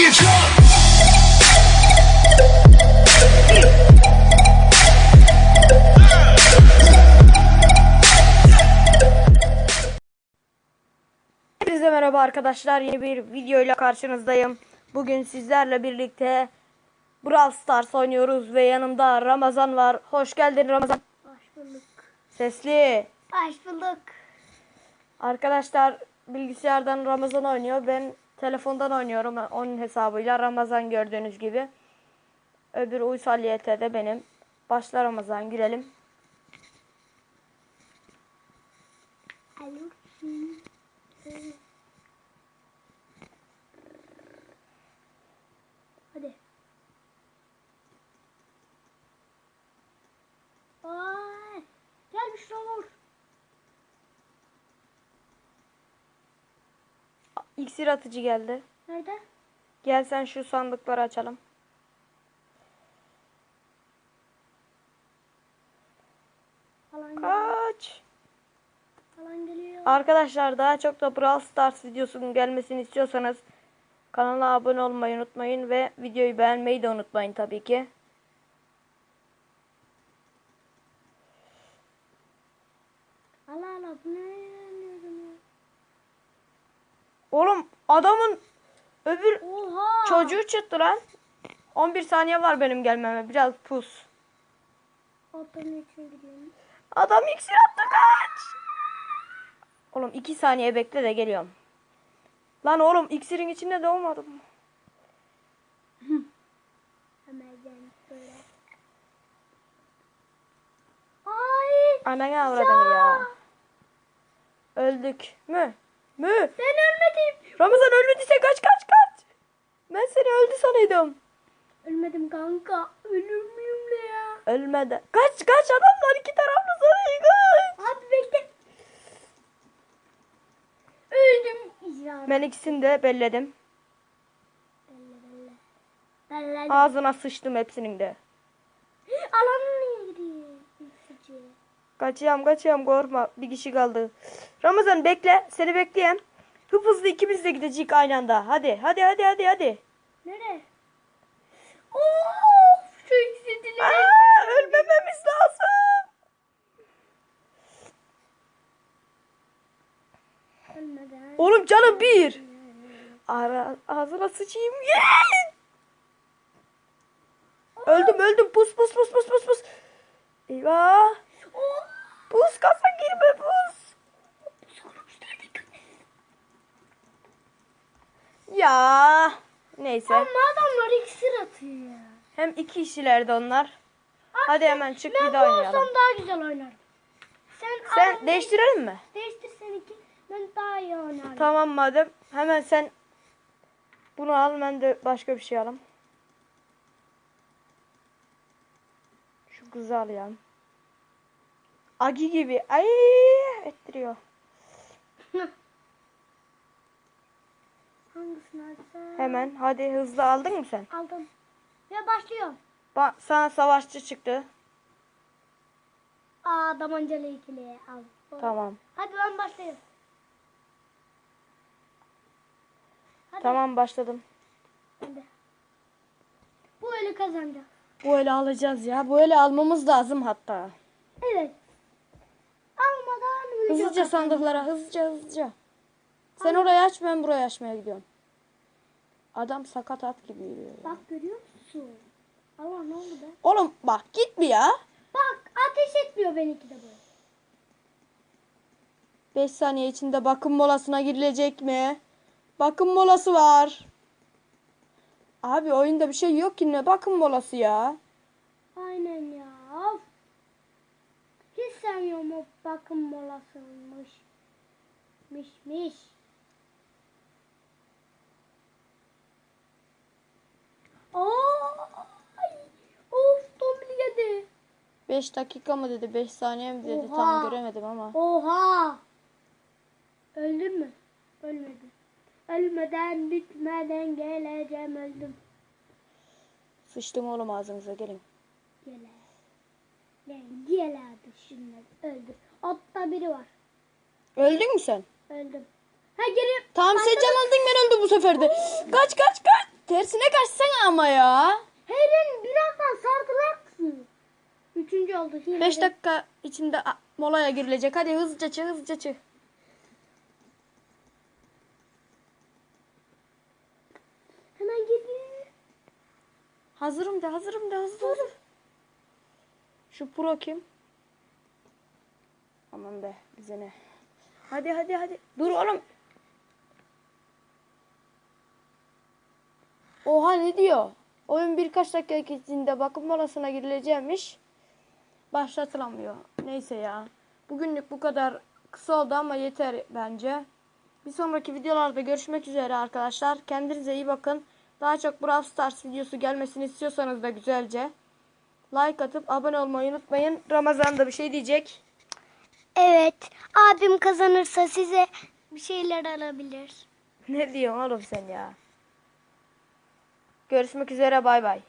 get drunk. Hepinize merhaba arkadaşlar. Yeni bir videoyla karşınızdayım. Bugün sizlerle birlikte Brawl Stars oynuyoruz ve yanımda Ramazan var. Hoş geldin Ramazan. Hoş bulduk. Sesli. Hoş bulduk. Arkadaşlar bilgisayardan Ramazan oynuyor. Ben telefondan oynuyorum onun hesabıyla. Ramazan gördüğünüz gibi. Öbür Uysal YT'de benim. Başla Ramazan girelim. Alo. Hadi. Ay, gel bir şuna vur. İksir atıcı geldi. Nerede? Gel sen şu sandıkları açalım. Kaç. Geliyor. Arkadaşlar daha çok da Brawl Stars videosunun gelmesini istiyorsanız kanala abone olmayı unutmayın ve videoyu beğenmeyi de unutmayın tabii ki. Allah Allah bu ne. Oğlum adamın öbür Oha. çocuğu çıktı lan. 11 saniye var benim gelmeme. Biraz pus. Adam iksir attı kaç. Oğlum 2 saniye bekle de geliyorum. Lan oğlum iksirin içinde gel böyle. Ay. Ananı avradım ya. Öldük mü? Mü? Ben ölmedim. Ramazan ölmediyse kaç kaç kaç. Ben seni öldü sanıyordum. Ölmedim kanka. Ölür müyüm ne ya? Ölmedi. Kaç kaç adamlar iki taraflı sarıyı kaç. Abi bekle. Öldüm. Ya. Ben ikisini de belledim. Belle belle. Belle. Ağzına sıçtım hepsinin de. Alanın niye gidiyor? Sıcı. Kaçıyorum kaçıyorum korkma. Bir kişi kaldı. Ramazan bekle. Seni bekleyen. Hıp hızlı ikimiz de gidecek aynı anda. Hadi hadi hadi hadi hadi. Nereye? Of şu ikisini Aa, ölmememiz lazım. Ölmeden. Oğlum canım bir. Ara, ağzına sıçayım. Yeah! Öldüm öldüm. Pus pus pus pus pus pus. Eyvah. Pus kasa girme pus. Ya. Neyse. Ama adamlar iksir atıyor ya. Hem iki kişilerdi onlar. Hadi hemen çık ben bir daha oynayalım. olsam daha güzel oynarım. Sen, Sen değiştirelim mi? Değiştir seninki. Ben daha iyi oynarım. Tamam madem. Hemen sen bunu al ben de başka bir şey alayım. Şu kızı al ya. Agi gibi. Ay ettiriyor. Hangisini? Hemen hadi hızlı aldın mı sen? Aldım. Ve başlıyorum. Ba sana savaşçı çıktı. Aa damancalı ikili al. Tamam. Hadi ben başlıyorum. Hadi. Tamam başladım. Hadi. Bu ölü kazanacak. Bu ele alacağız ya. Bu ele almamız lazım hatta. Evet. Hızlıca sandıklara hızlıca hızlıca. Sen orayı aç ben burayı açmaya gidiyorum. Adam sakat at gibi yürüyor. ya. Bak görüyor musun? Allah ne oldu be? Oğlum bak git mi ya? Bak ateş etmiyor benimki de bu. 5 saniye içinde bakım molasına girilecek mi? Bakım molası var. Abi oyunda bir şey yok ki ne bakım molası ya. Aynen ya. Sevmiyorum o bakım molasıymış. Miş miş. Ay, of Tombil yedi. 5 dakika mı dedi 5 saniye mi dedi Oha. tam göremedim ama. Oha. Öldün mü? Ölmedim. Ölmeden bitmeden geleceğim öldüm. Sıçtım oğlum ağzınıza gelin. Gele. Gel gel abi şunları öldür. Altta biri var. Öldün mü sen? Öldüm. Ha geliyor. Tamam sen can aldın ben öldüm bu sefer de. Kaç kaç kaç. tersine kaçsana ama ya. Helen birazdan sarkılarsın. Üçüncü oldu. Hile 5 dakika içinde molaya girilecek. Hadi hızlıca çık hızlıca çık. Hemen geliyor. Hazırım de hazırım de hızlı hızlı. Şu pro kim? Aman be bize ne. Hadi hadi hadi. Dur oğlum. Oha ne diyor? Oyun birkaç dakika içinde bakım molasına girileceğimiş. Başlatılamıyor. Neyse ya. Bugünlük bu kadar kısa oldu ama yeter bence. Bir sonraki videolarda görüşmek üzere arkadaşlar. Kendinize iyi bakın. Daha çok Brawl Stars videosu gelmesini istiyorsanız da güzelce like atıp abone olmayı unutmayın. Ramazan da bir şey diyecek. Evet. Abim kazanırsa size bir şeyler alabilir. Ne diyorsun oğlum sen ya? Görüşmek üzere bay bay.